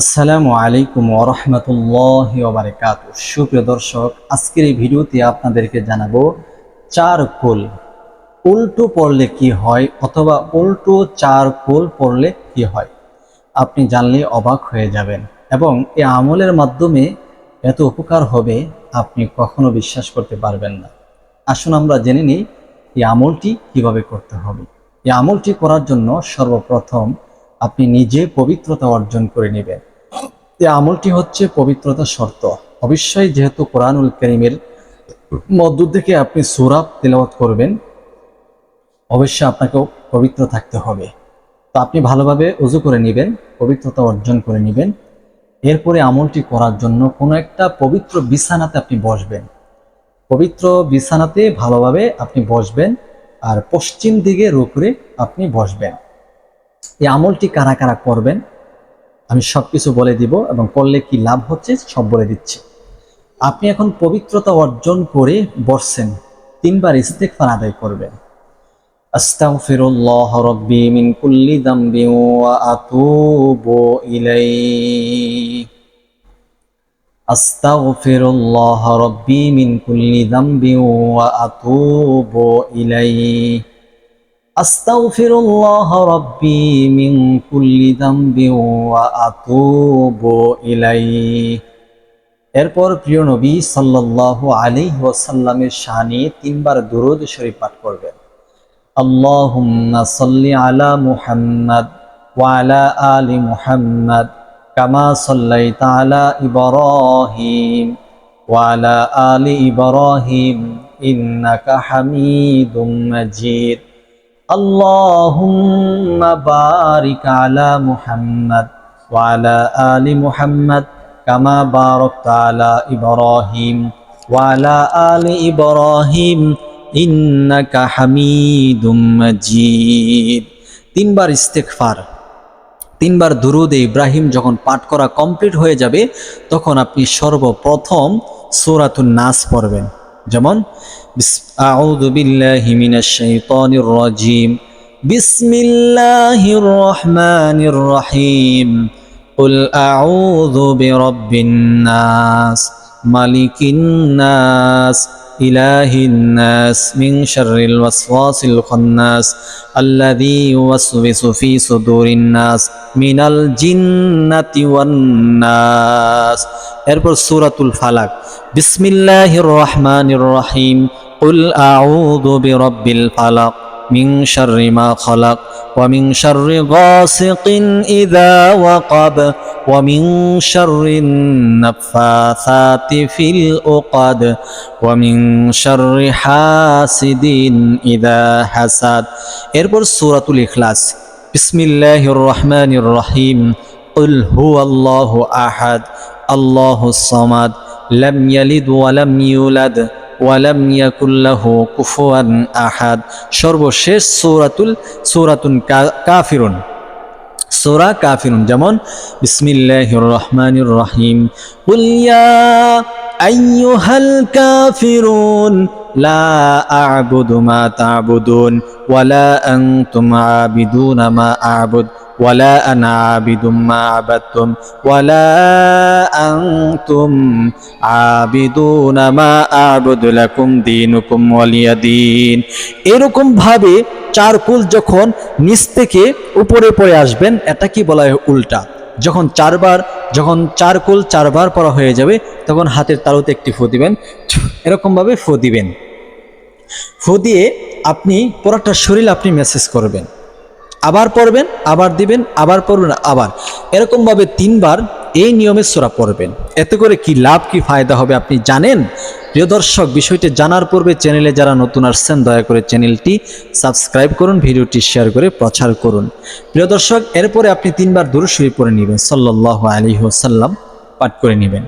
আসসালামু আলাইকুম ওরহমতুল্লাহ ওবরাকাত সুপ্রিয় দর্শক, আজকের এই ভিডিওতে আপনাদেরকে জানাব চার কোল। উল্টো পড়লে কি হয় অথবা উল্টো চার কোল পড়লে কি হয়? আপনি জানলে অবাক হয়ে যাবেন এবং এই আমলের মাধ্যমে এত উপকার হবে আপনি কখনো বিশ্বাস করতে পারবেন না। আসুন আমরা জেনে নিই, এই আমলটি কীভাবে করতে হবে। এই আমলটি করার জন্য সর্বপ্রথম আপনি নিজে পবিত্রতা অর্জন করে নেবেন। এই আমলটি হচ্ছে পবিত্রতা শর্ত। অবশ্যই যেহেতু কোরআনুল করিমের মধ্য থেকে আপনি সুরাব তেলাওয়াত করবেন, অবশ্যই আপনাকেও পবিত্র থাকতে হবে। তো আপনি ভালোভাবে উজু করে নেবেন, পবিত্রতা অর্জন করে নেবেন। এরপরে আমলটি করার জন্য কোনো একটা পবিত্র বিছানাতে আপনি বসবেন। পবিত্র বিছানাতে ভালোভাবে আপনি বসবেন আর পশ্চিম দিকে রু আপনি বসবেন। এই আমলটি কারা কারা করবেন, আমি সব কিছু বলে দিব এবং করলে কি লাভ হচ্ছে সব বলে দিচ্ছি। আপনি এখন পবিত্রতা অর্জন করে বসছেন, তিনবার ইস্তেকফার আদায় করবেন। আস্তাগফিরুল্লাহ রাব্বি মিন কুল্লি যামবি ওয়া আতুবু ইলাইহি। আস্তাগফিরুল্লাহ রাব্বি মিন কুল্লি যামবি ওয়া আতুবু ইলাইহি। আস্তাগফিরুল্লাহ রাব্বি মিন কুল্লি যামবি ওয়া আতুবু ইলাইহি। এরপর প্রিয় নবী সাল্লাল্লাহু আলাইহি ওয়াসাল্লামের শানে তিনবার দুরূদ শরীফ পাঠ করবেন। আল্লাহুম্মা সাল্লি আলা মুহাম্মাদ ওয়া আলা আলি মুহাম্মাদ কামা সাল্লাইতা আলা ইব্রাহিম ওয়া আলা আলি ইব্রাহিম ইন্নাকা হামিদুম মাজিদ। اللهم بارك على محمد وعلى آل محمد كما باركت على إبراهيم وعلى آل إبراهيم إنك حميد مجيد তিনবার ইস্তেকফার তিনবার দুরুদে ইব্রাহিম যখন পাঠ করা কমপ্লিট হয়ে যাবে তখন আপনি সর্বপ্রথম সূরাতুন নাস পড়বেন যেমন বিস- আউযু বিল্লাহি মিনাশ শাইতানির রাজিম বিসমিল্লাহির রহমানির রহিম قل أعوذ برب الناس ملك الناس إله الناس من شر الوسواس الخناس الذي يوسوس في صدور الناس من الجنة والناس এরপর সূরাতুল ফালাক বিসমিল্লাহির রহমানির রহিম قل أعوذ برب الفلق من شر ما خلق ومن شر غاسق إذا وقب ومن شر النفاثات في الأقد ومن شر حاسد إذا حسد এরপর সূরাতুল ইখলাস বিসমিল্লাহির রহমানির রহিম قل هو الله أحد الله الصمد لم يلد ولم يولد ওয়ালাম ইয়াকুল্লাহু কুফুয়ান আহাদ সর্বশেষ সূরাতুল সূরাতুন কা- কাফিরুন সূরা কাফিরুন যেমন বিসমিল্লাহির রহমানির রহিম কুল ইয়া আইয়ুহাল কাফিরুন লা আ'বুদু মা তা'বুদুন ওয়ালা আনতুম আবিদুনা মা আ'বুদ ولا أنا عابد ما عبدتم ولا أنتم عابدون ما أعبد لكم دينكم ولي دين এরকম ভাবে চার কুল যখন নিচ থেকে উপরে পড়ে আসবেন এটা কি বলা হয় উল্টা যখন চারবার যখন চার কুল চারবার পড়া হয়ে যাবে তখন হাতের তালুতে একটি ফু দিবেন এরকমভাবে ফু দিবেন ফু দিয়ে আপনি পুরোটা শরীর আপনি মেসেজ করবেন। আবার পড়বেন, আবার দিবেন, আবার পড়বেন, আবার। এরকমভাবে তিনবার এই নিয়মে সোরা পড়বেন। এতে করে কি লাভ, কি ফায়দা হবে আপনি জানেন? প্রিয় দর্শক, বিষয়টি জানার পূর্বে চ্যানেলে যারা নতুন আসছেন, দয়া করে চ্যানেলটি সাবস্ক্রাইব করুন, ভিডিওটি শেয়ার করে প্রচার করুন। প্রিয় দর্শক, এরপরে আপনি তিনবার দূর শুয়ে পড়ে নেবেন সাল্লাহ আলী সাল্লাম পাঠ করে নেবেন।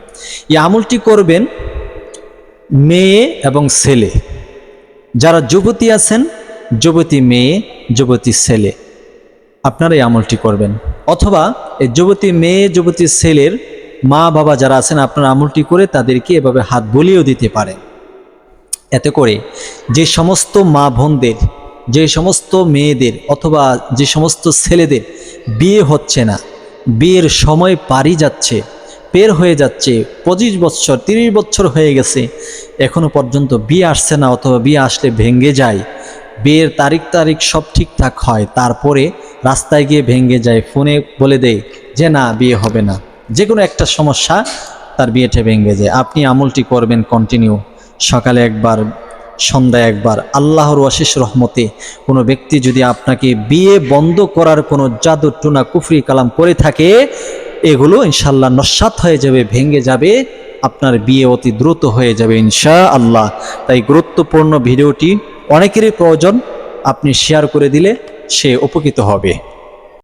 এই আমলটি করবেন মেয়ে এবং ছেলে। যারা যুবতী আছেন, যুবতী মেয়ে, যুবতী ছেলে আপনারা এই আমলটি করবেন। অথবা এই যুবতী মেয়ে, যুবতী ছেলের মা, বাবা যারা আছেন, আপনারা আমলটি করে তাদেরকে এভাবে হাত বলিয়েও দিতে পারেন। এতে করে যে সমস্ত মা বোনদের, যে সমস্ত মেয়েদের অথবা যে সমস্ত ছেলেদের বিয়ে হচ্ছে না, বিয়ের সময় পারি যাচ্ছে পের হয়ে যাচ্ছে। পঁচিশ বছর, তিরিশ বছর হয়ে গেছে। এখনও পর্যন্ত বিয়ে আসছে না, অথবা বিয়ে আসলে ভেঙ্গে যায়। বিয়ের তারিখ তারিখ সব ঠিকঠাক হয়। তারপরে রাস্তায় গিয়ে ভেঙ্গে যায়। ফোনে বলে দেয় যে, না, বিয়ে হবে না। যে কোনো একটা সমস্যা তার বিয়েটা ভেঙ্গে যায়। আপনি আমলটি করবেন কন্টিনিউ সকালে একবার, সন্ধ্যায় একবার। আল্লাহর অশেষ রহমতে কোনো ব্যক্তি যদি আপনাকে বিয়ে বন্ধ করার কোনো জাদু টুনা কুফরি, কালাম করে থাকে এগুলো ইনশাল্লাহ নস্বাত হয়ে যাবে, ভেঙে যাবে, আপনার বিয়ে অতি দ্রুত হয়ে যাবে ইনশা আল্লাহ তাই গুরুত্বপূর্ণ ভিডিওটি অনেকেরই প্রয়োজন, আপনি শেয়ার করে দিলে সে উপকৃত হবে।